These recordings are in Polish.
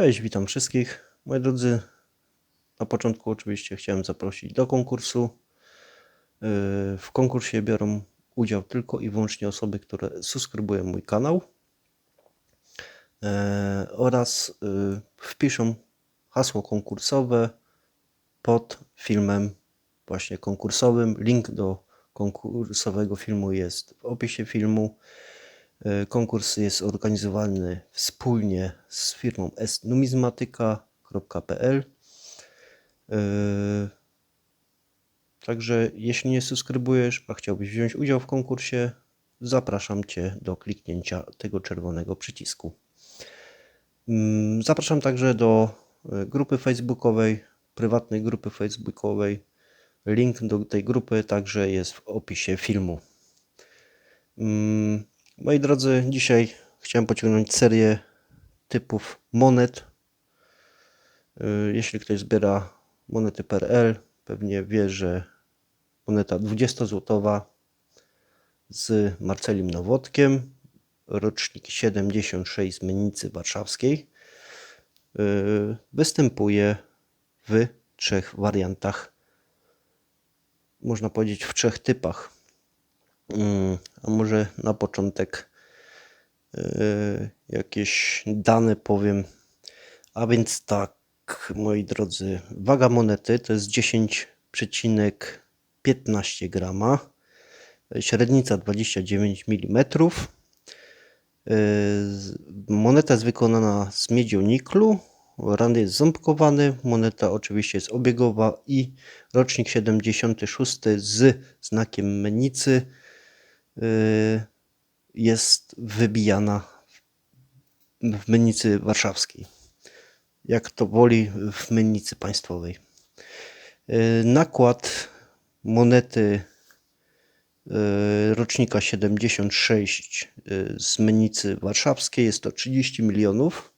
Cześć, witam wszystkich. Moi drodzy, na początku oczywiście chciałem zaprosić do konkursu. Yy, W konkursie biorą udział tylko i wyłącznie osoby, które subskrybują mój kanał yy, oraz yy, wpiszą hasło konkursowe pod filmem właśnie konkursowym. Link do konkursowego filmu jest w opisie filmu. E, Konkurs jest organizowany wspólnie z firmą snumizmatyka.pl. E, Także jeśli nie subskrybujesz, a chciałbyś wziąć udział w konkursie, zapraszam Cię do kliknięcia tego czerwonego przycisku. Mm, Zapraszam także do e, grupy facebookowej, prywatnej grupy facebookowej. Link do tej grupy także jest w opisie filmu. Moi drodzy, dzisiaj chciałem pociągnąć serię typów monet. Y, Jeśli ktoś zbiera monety PRL, pewnie wie, że moneta 20-złotowa z Marcelim Nowotkiem, rocznik 76 z Mennicy Warszawskiej, y, występuje w trzech wariantach, można powiedzieć w trzech typach. Mm, A może na początek yy, jakieś dane powiem. A więc tak, moi drodzy, waga monety to jest 10,15 grama, średnica 29 mm. Yy, Moneta jest wykonana z miedziu-niklu, rand jest ząbkowany, moneta oczywiście jest obiegowa i rocznik 76 z znakiem Mennicy y, jest wybijana w Mennicy Warszawskiej. Jak to woli w Mennicy Państwowej. Y, Nakład monety y, rocznika 76 y, z Mennicy Warszawskiej jest to 30 milionów,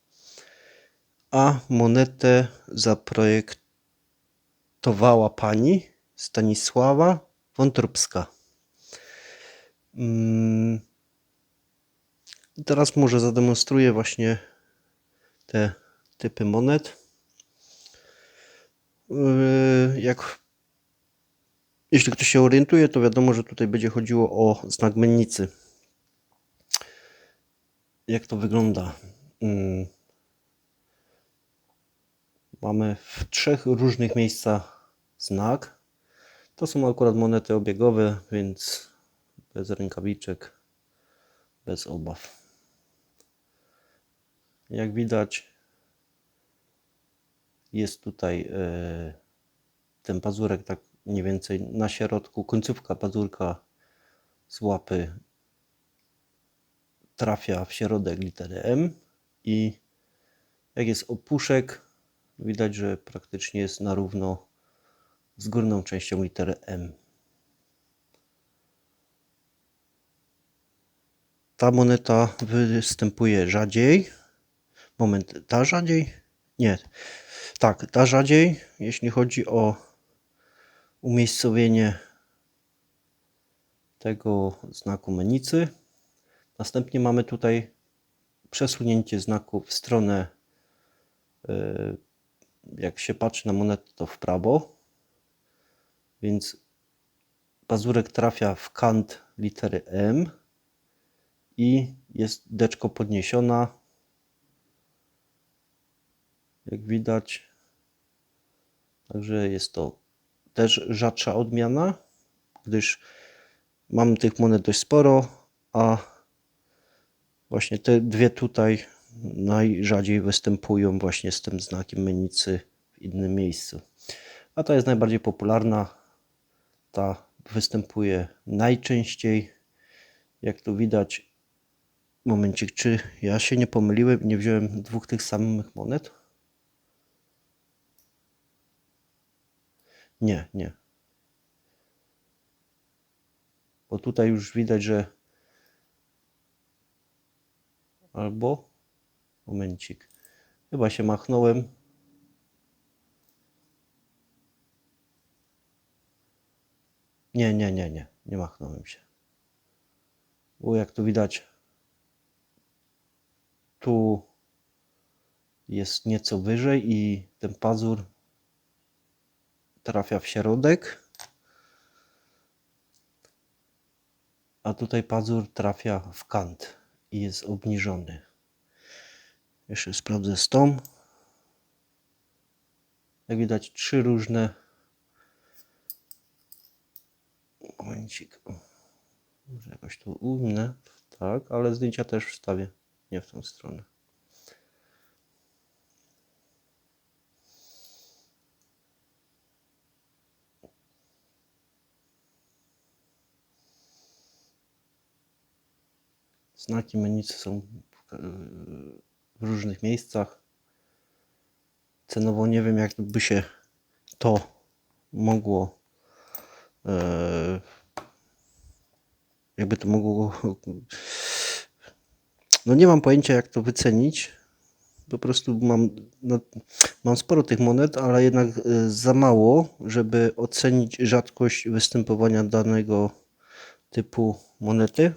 a monetę zaprojektowała pani Stanisława Wątróbska. Mm. Teraz może zademonstruję właśnie te typy monet. Yy, Jak jeśli ktoś się orientuje, to wiadomo, że tutaj będzie chodziło o znak mennicy. Jak to wygląda? Mm. Mamy w trzech różnych miejscach znak. To są akurat monety obiegowe, więc bez rękawiczek, bez obaw. Jak widać, jest tutaj e, ten pazurek tak mniej więcej na środku, końcówka pazurka z łapy trafia w środek litery M i jak jest opuszek, widać, że praktycznie jest na równo z górną częścią litery M. Ta moneta występuje rzadziej. Moment, ta rzadziej? Nie. Tak, ta rzadziej, jeśli chodzi o umiejscowienie tego znaku menicy. Następnie mamy tutaj przesunięcie znaku w stronę, y, jak się patrzy na monetę, to w prawo. Więc pazurek trafia w kant litery M i jest deczko podniesiona. Jak widać. Także jest to też rzadsza odmiana, gdyż mam tych monet dość sporo, a właśnie te dwie tutaj najrzadziej występują właśnie z tym znakiem menicy w innym miejscu. A ta jest najbardziej popularna. Ta występuje najczęściej. Jak tu widać, momencik, czy ja się nie pomyliłem, nie wziąłem dwóch tych samych monet? Nie, nie. Bo tutaj już widać, że albo momencik. Chyba się machnąłem. Nie, nie, nie, nie. Nie machnąłem się. Bo jak tu widać, tu jest nieco wyżej i ten pazur trafia w środek. A tutaj pazur trafia w kant i jest obniżony. Jeszcze sprawdzę z tą. Jak widać, trzy różne. Momencik. Może jakoś tu ujmę. Tak, ale zdjęcia też wstawię. Nie w tą stronę. Znaki menicy są w, w różnych miejscach. Cenowo nie wiem, jak by się to mogło. E, jakby to mogło. No nie mam pojęcia, jak to wycenić. Po prostu mam, no, mam sporo tych monet, ale jednak e, za mało, żeby ocenić rzadkość występowania danego typu monety.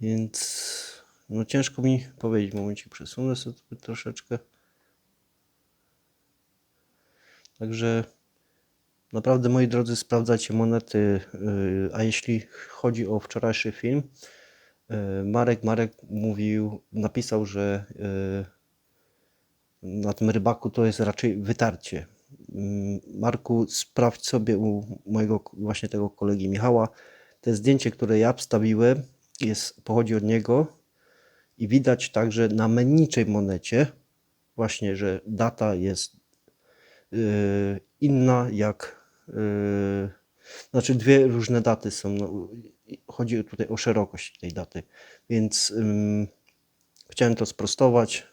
Więc no ciężko mi powiedzieć. Momencie przesunę sobie troszeczkę. Także naprawdę moi drodzy sprawdzacie monety. yy, A jeśli chodzi o wczorajszy film, Marek Marek mówił, napisał, że yy, na tym rybaku to jest raczej wytarcie. Mm, Marku, sprawdź sobie u mojego właśnie tego kolegi Michała. To zdjęcie, które ja wstawiłem, jest, pochodzi od niego i widać także na menniczej monecie właśnie, że data jest yy, inna jak znaczy dwie różne daty są. No, chodzi tutaj o szerokość tej daty, więc chciałem to sprostować.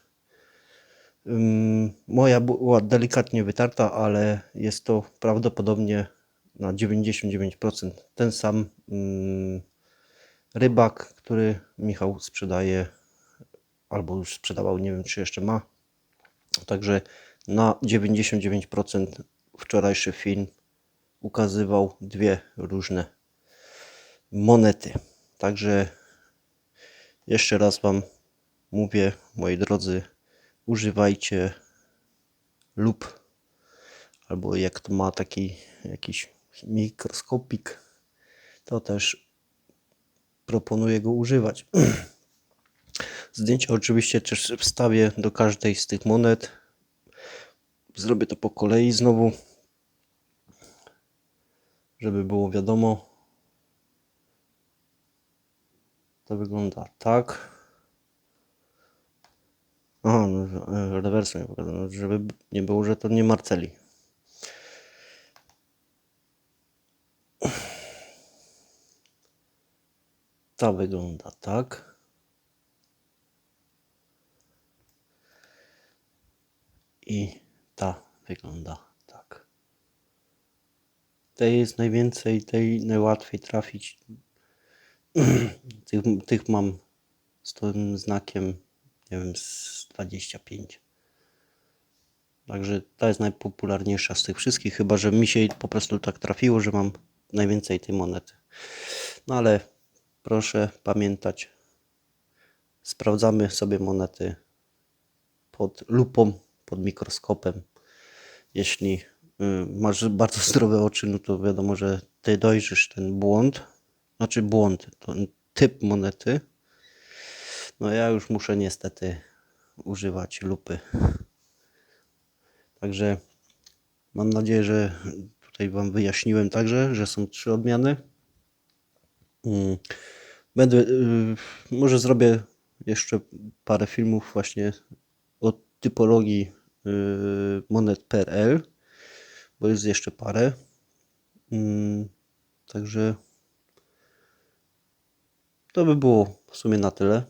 Moja była delikatnie wytarta, ale jest to prawdopodobnie na 99% ten sam rybak, który Michał sprzedaje albo już sprzedawał, nie wiem czy jeszcze ma. Także na 99% wczorajszy film ukazywał dwie różne monety. Także jeszcze raz Wam mówię, moi drodzy, używajcie lub albo jak to ma taki jakiś mikroskopik, to też proponuję go używać. Zdjęcia oczywiście też wstawię do każdej z tych monet. Zrobię to po kolei znowu, żeby było wiadomo. To wygląda tak. Aha, no, nie pokazano, no, żeby nie było, że to nie Marceli. Ta wygląda tak. I ta wygląda. Tej jest najwięcej, tej najłatwiej trafić. tych, tych mam z tym znakiem, nie wiem, z 25. Także ta jest najpopularniejsza z tych wszystkich, chyba że mi się po prostu tak trafiło, że mam najwięcej tej monety. No ale proszę pamiętać, sprawdzamy sobie monety pod lupą, pod mikroskopem. Jeśli masz bardzo zdrowe oczy, no to wiadomo, że ty dojrzysz ten błąd, znaczy błąd, ten typ monety. No ja już muszę niestety używać lupy. Także mam nadzieję, że tutaj Wam wyjaśniłem także, że są trzy odmiany. Mm. Będę, y, może zrobię jeszcze parę filmów właśnie o typologii y, monet PRL, bo jest jeszcze parę. Mm, także to by było w sumie na tyle.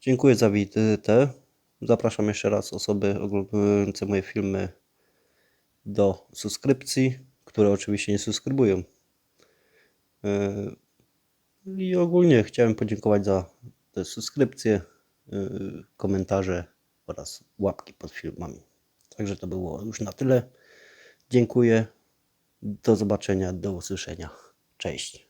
Dziękuję za wizytę. Zapraszam jeszcze raz osoby oglądające moje filmy do subskrypcji, które oczywiście nie subskrybują. Y, I ogólnie chciałem podziękować za te subskrypcje, y, komentarze oraz łapki pod filmami. Także to było już na tyle. Dziękuję. Do zobaczenia, do usłyszenia. Cześć.